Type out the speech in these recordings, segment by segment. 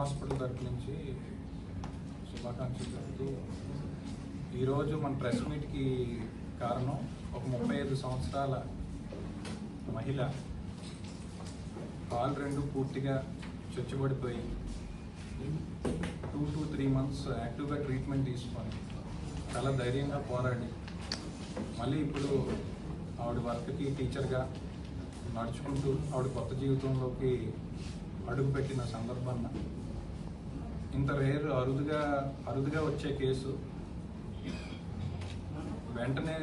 Hospital తరపు నుంచి శుభాకాంక్షలు చెప్తూ ఈరోజు మన ప్రెస్ మీట్కి కారణం ఒక ముప్పై ఐదు సంవత్సరాల మహిళ కాలు రెండు పూర్తిగా చొచ్చుబడిపోయి టూ టు త్రీ మంత్స్ యాక్టివ్గా ట్రీట్మెంట్ తీసుకొని చాలా ధైర్యంగా పోరాడి మళ్ళీ ఇప్పుడు ఆవిడ వర్క్కి టీచర్గా నడుచుకుంటూ ఆవిడ కొత్త జీవితంలోకి అడుగుపెట్టిన సందర్భాన్న ఇంత రేర్ అరుదుగా అరుదుగా వచ్చే కేసు. వెంటనే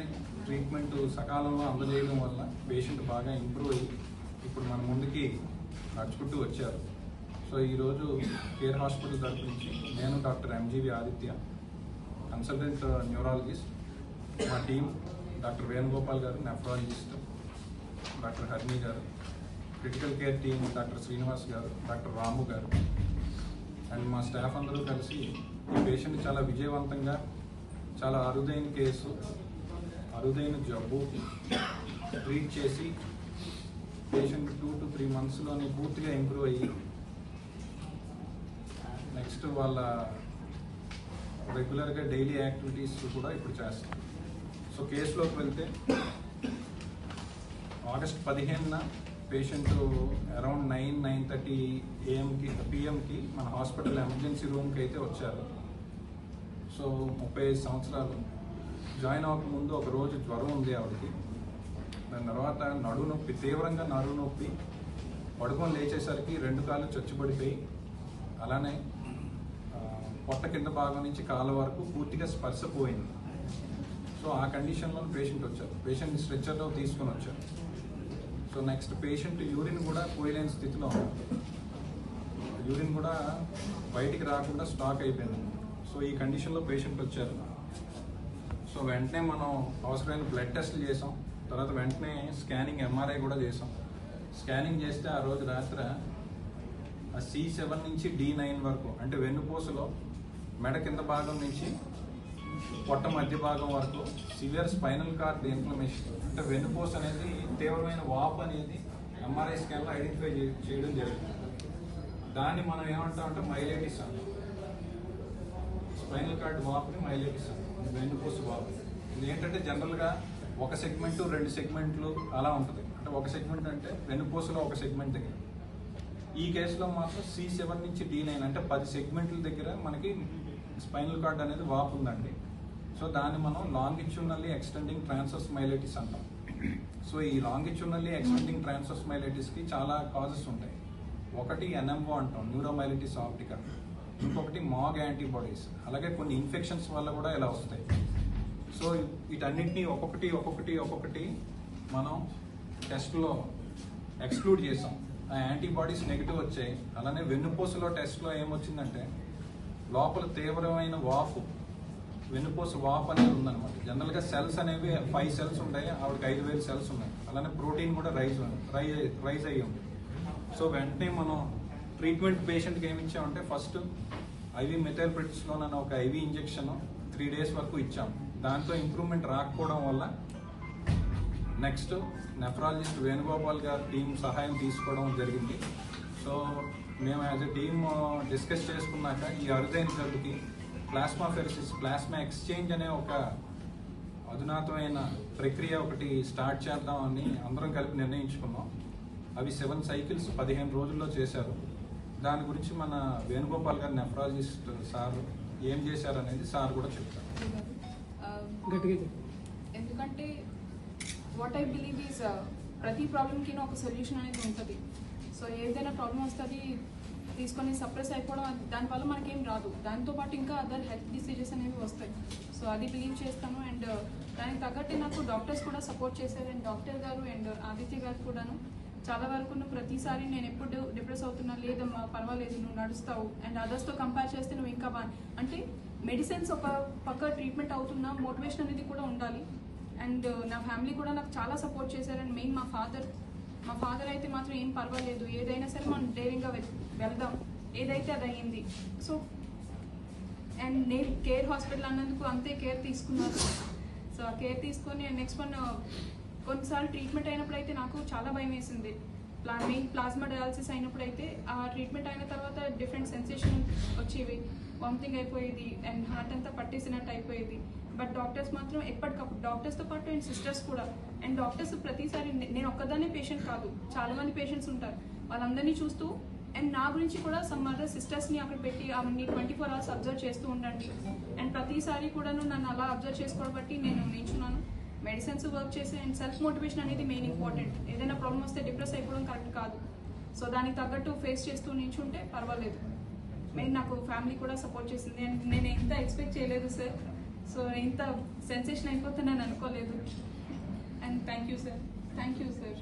ట్రీట్మెంట్ సకాలంలో అందజేయడం వల్ల పేషెంట్ బాగా ఇంప్రూవ్ అయ్యి ఇప్పుడు మన ముందుకి నడుచుకుంటూ వచ్చారు. సో ఈరోజు కేర్ హాస్పిటల్ తరపు నుంచి నేను doctor MGV Aditya consultant neurologist మా team doctor Venugopal garu nephrologist doctor Harni garu. Critical care team doctor Srinivas garu doctor Ramu గారు. అండ్ మా స్టాఫ్ అందరూ కలిసి ఈ పేషెంట్ చాలా విజయవంతంగా చాలా అరుదైన కేసు అరుదైన జబ్బు ట్రీట్ చేసి పేషెంట్ టూ టు త్రీ మంత్స్లోనే పూర్తిగా ఇంప్రూవ్ అయ్యి నెక్స్ట్ వాళ్ళ రెగ్యులర్గా డైలీ యాక్టివిటీస్ కూడా ఇప్పుడు చేస్తాం. సో కేసులోకి వెళ్తే ఆగస్ట్ పదిహేనున patient around nine nine thirty ఏఎంకి పిఎంకి మన హాస్పిటల్ ఎమర్జెన్సీ రూమ్కి అయితే వచ్చారు. సో ముప్పై ఐదు సంవత్సరాలు. జాయిన్ అవ్వకముందు ఒక రోజు జ్వరం ఉంది ఆవిడకి. దాని తర్వాత నడువు నొప్పి తీవ్రంగా నడు నొప్పి. పడుకొని లేచేసరికి రెండు కాళ్ళు చచ్చిపడిపోయి అలానే పొట్ట కింద భాగం నుంచి కాళ్ళ వరకు పూర్తిగా స్పర్శ పోయింది. సో ఆ కండిషన్లో పేషెంట్ వచ్చారు. పేషెంట్ స్ట్రెచ్చర్లో తీసుకొని వచ్చారు. నెక్స్ట్ పేషెంట్ యూరిన్ కూడా పోయలేని స్థితిలో యూరిన్ కూడా బయటికి రాకుండా స్టాక్ అయిపోయింది. సో ఈ కండిషన్లో పేషెంట్ వచ్చారు. సో వెంటనే మనం అవసరమైన బ్లడ్ టెస్ట్లు చేసాం. తర్వాత వెంటనే స్కానింగ్ ఎంఆర్ఐ కూడా చేసాం. స్కానింగ్ చేస్తే ఆ రోజు రాత్రి ఆ సి సెవెన్ నుంచి డి నైన్ వరకు అంటే వెన్నుపూసలో మెడ కింద భాగం నుంచి పొట్ట మధ్య భాగం వరకు సివియర్ స్పైనల్ కార్డ్ ఇన్ఫ్లమేషన్ అంటే వెన్నుపూస అనేది తీవ్రమైన వాపు అనేది ఎంఆర్ఐ స్కాన్లో ఐడెంటిఫై చేయడం జరిగింది దాన్ని మనం ఏమంటామంటే మైలేటిస్ అంటాం. స్పైనల్ కార్డ్ వాపుని మైలేటిస్ అంటాం. వెన్నుపూస వాపు. ఇది ఏంటంటే జనరల్గా ఒక సెగ్మెంట్ రెండు సెగ్మెంట్లు అలా ఉంటుంది. అంటే ఒక సెగ్మెంట్ అంటే వెన్నుపూసలో ఒక సెగ్మెంట్ దగ్గర. ఈ కేసులో మాత్రం సి సెవెన్ నుంచి డి నైన్ అంటే పది సెగ్మెంట్ల దగ్గర మనకి స్పైనల్ కార్డ్ అనేది వాపు ఉందండి. సో దాన్ని మనం లాంగిచ్యూనల్లీ ఎక్స్టెండింగ్ ట్రాన్సర్స్ మైలైటిస్ అంటాం. సో ఈ లాంగిచ్యూనల్లీ ఎక్స్టెండింగ్ ట్రాన్సస్ మైలైటిస్కి చాలా కాజెస్ ఉంటాయి. ఒకటి ఎన్ఎంఓ అంటాం న్యూరోమైలిటిస్ ఆప్టికా ఇంకొకటి మాగ్ యాంటీబాడీస్ అలాగే కొన్ని ఇన్ఫెక్షన్స్ వల్ల కూడా ఇలా వస్తాయి. సో వీటన్నిటిని ఒక్కొక్కటి ఒక్కొక్కటి ఒక్కొక్కటి మనం టెస్ట్లో ఎక్స్క్లూడ్ చేసాం. ఆ యాంటీబాడీస్ నెగిటివ్ వచ్చాయి. అలానే వెన్నుపూసలో టెస్ట్లో ఏమొచ్చిందంటే లోపల తీవ్రమైన వాపు వెన్నుపూస వాప్ అనేది ఉందన్నమాట. జనరల్గా సెల్స్ అనేవి ఫైవ్ సెల్స్ ఉంటాయి. ఆవిడకి ఐదు వేలు సెల్స్ ఉన్నాయి. అలానే ప్రోటీన్ కూడా రైజ్ రైజ్ రైజ్ అయ్యి ఉంది. సో వెంటనే మనం ట్రీట్మెంట్ పేషెంట్కి ఏమి ఇచ్చామంటే ఫస్ట్ ఐవి మెథైల్ ప్రిటిస్లోన్ అనే ఒక ఐవి ఇంజెక్షన్ త్రీ డేస్ వరకు ఇచ్చాం. దాంతో ఇంప్రూవ్మెంట్ రాకపోవడం వల్ల నెక్స్ట్ నెఫ్రాలజిస్ట్ వేణుగోపాల్ గారు టీం సహాయం తీసుకోవడం జరిగింది. సో మేము యాజ్ ఎ టీమ్ డిస్కస్ చేసుకున్నాక ఈ అరుదైన జబ్బుకి ప్లాస్మా ఫెరసిస్ ప్లాస్మా ఎక్స్చేంజ్ అనే ఒక అధునాతమైన ప్రక్రియ ఒకటి స్టార్ట్ చేద్దామని అందరం కలిపి నిర్ణయించుకున్నాం. అవి సెవెన్ సైకిల్స్ పదిహేను రోజుల్లో చేశారు. దాని గురించి మన వేణుగోపాల్ గారు నెఫ్రాలజిస్ట్ సార్ ఏం చేశారు అనేది సార్ కూడా చెప్తారు. ఎందుకంటే వాట్ ఐ బిలీవ్ ఈజ్ ప్రతి ప్రాబ్లమ్కి ఒక సొల్యూషన్ అనేది ఉంటుంది. సో ఏదైనా ప్రాబ్లం వస్తుంది తీసుకొని సప్రెస్ అయిపోవడం దానివల్ల మనకేం రాదు. దాంతోపాటు ఇంకా అదర్ హెల్త్ డిసీజెస్ అనేవి వస్తాయి. సో అది బిలీవ్ చేస్తాను. అండ్ uh, దానికి తగ్గట్టు నాకు డాక్టర్స్ కూడా సపోర్ట్ చేశారు and doctor garu and uh, Aditya garu కూడాను. చాలా వరకు నువ్వు ప్రతిసారి నేను ఎప్పుడు డిప్రెస్ అవుతున్నా లేదమ్మా పర్వాలేదు నువ్వు నడుస్తావు. అండ్ అదర్స్తో కంపేర్ చేస్తే నువ్వు ఇంకా బా అంటే మెడిసిన్స్ ఒక పక్క ట్రీట్మెంట్ అవుతున్నా మోటివేషన్ అనేది కూడా ఉండాలి. అండ్ uh, నా ఫ్యామిలీ కూడా నాకు చాలా సపోర్ట్ చేశారు. అండ్ మెయిన్ మా ఫాదర్ మా ఫాదర్ అయితే మాత్రం ఏం పర్వాలేదు. ఏదైనా సరే మనం ధైర్యంగా వె- వెళ్దాం. ఏదైతే అది అయ్యింది సో అండ్ నేను కేర్ హాస్పిటల్ అన్నందుకు అంతే కేర్ తీసుకున్నారు సో ఆ కేర్ తీసుకొని నెక్స్ట్ వన్ కొన్నిసార్లు ట్రీట్మెంట్ అయినప్పుడు అయితే నాకు చాలా భయం వేసింది. మెయిన్ ప్లాస్మా డయాలసిస్ అయినప్పుడు అయితే ఆ ట్రీట్మెంట్ అయిన తర్వాత డిఫరెంట్ సెన్సేషన్ వచ్చేవి. వామిటింగ్ అయిపోయేది అండ్ హార్ట్ అంతా పట్టేసినట్టు అయిపోయేది. బట్ డాక్టర్స్ మాత్రం ఎప్పటికప్పుడు డాక్టర్స్తో పాటు అండ్ సిస్టర్స్ కూడా. అండ్ డాక్టర్స్ ప్రతిసారి నే- నేను ఒక్కదానే పేషెంట్ కాదు. చాలా మంది పేషెంట్స్ ఉంటారు. వాళ్ళందరినీ చూస్తూ అండ్ నా గురించి కూడా సమ్ అదర్ సిస్టర్స్ని అక్కడ పెట్టి ఆమెని ట్వంటీ ఫోర్ అవర్స్ అబ్జర్వ్ చేస్తూ ఉండండి. అండ్ ప్రతిసారి కూడాను నన్ను అలా అబ్జర్వ్ చేసుకోవడం బట్టి నేను నేర్చున్నాను మెడిసిన్స్ వర్క్ చేసే అండ్ సెల్ఫ్ మోటివేషన్ అనేది మెయిన్ ఇంపార్టెంట్. ఏదైనా ప్రాబ్లం వస్తే డిప్రెస్ అయిపోవడం కరెక్ట్ కాదు. సో దానికి తగ్గట్టు ఫేస్ చేస్తూ నించుంటే పర్వాలేదు. మెయిన్ నాకు ఫ్యామిలీ కూడా సపోర్ట్ చేసింది. అండ్ నేను ఎంత ఎక్స్పెక్ట్ చేయలేదు సార్. సో ఇంత సెన్సేషన్ అయిపోతుందని అనుకోలేదు. And thank you sir. Thank you sir.